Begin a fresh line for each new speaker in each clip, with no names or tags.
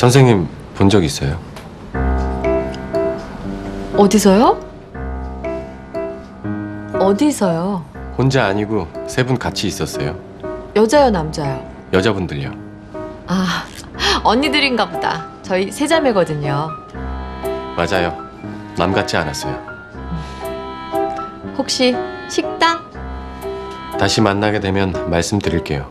선생님 본 적 있어요?
어디서요? 어디서요?
혼자 아니고 세 분 같이 있었어요.
여자요, 남자요?
여자분들요.
아, 언니들인가 보다. 저희 세자매거든요.
맞아요. 남 같지 않았어요.
혹시 식당?
다시 만나게 되면 말씀드릴게요.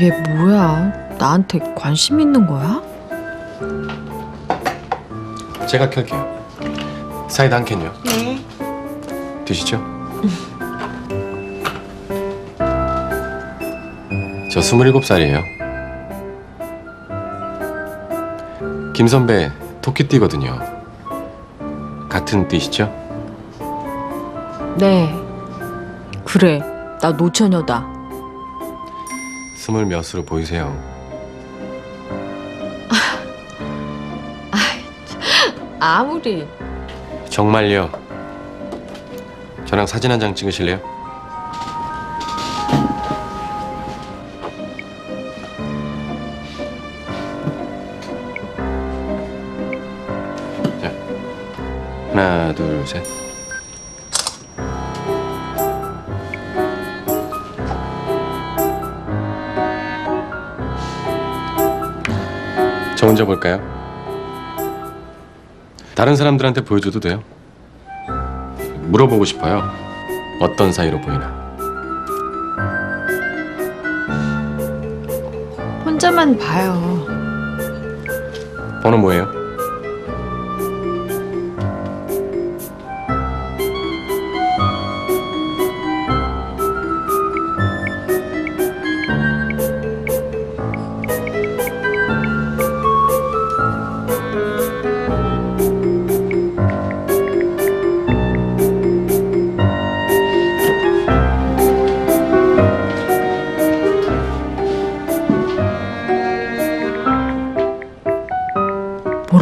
얘 뭐야? 나한테 관심 있는 거야?
제가 켤게요. 사이다 한 캔요.
네.
드시죠. 저 27살이에요. 김 선배 토끼띠거든요. 같은 띠시죠?
네. 그래. 나 노처녀다.
스물 몇으로 보이세요.
아무리.
정말요. 저랑 사진 한 장 찍으실래요? 자, 하나, 둘, 셋. 저 혼자 볼까요? 다른 사람들한테 보여줘도 돼요. 물어보고 싶어요. 어떤 사이로 보이나?
혼자만 봐요.
번호 뭐예요?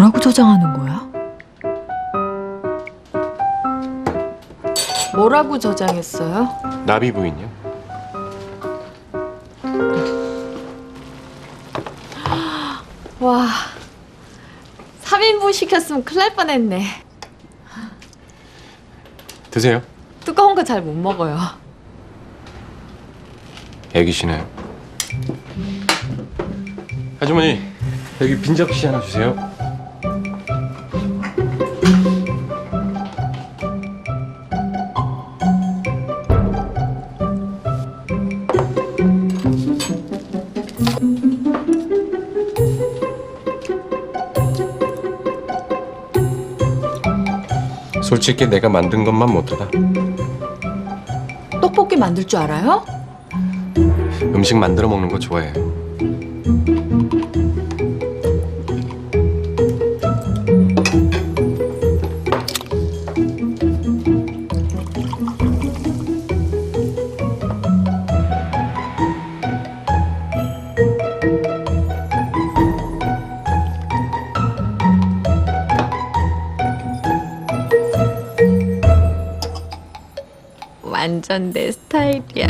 뭐라고 저장하는 거야? 뭐라고 저장했어요?
나비 부인요?
와. 3인분 시켰으면 큰일 날 뻔했네.
드세요.
뜨거운 거 잘 못 먹어요.
애기시네요. 아주머니 여기 빈 접시 하나 주세요. 솔직히 내가 만든 것만 못하다.
떡볶이 만들 줄 알아요?
음식 만들어 먹는 거 좋아해
완전 내 스타일이야.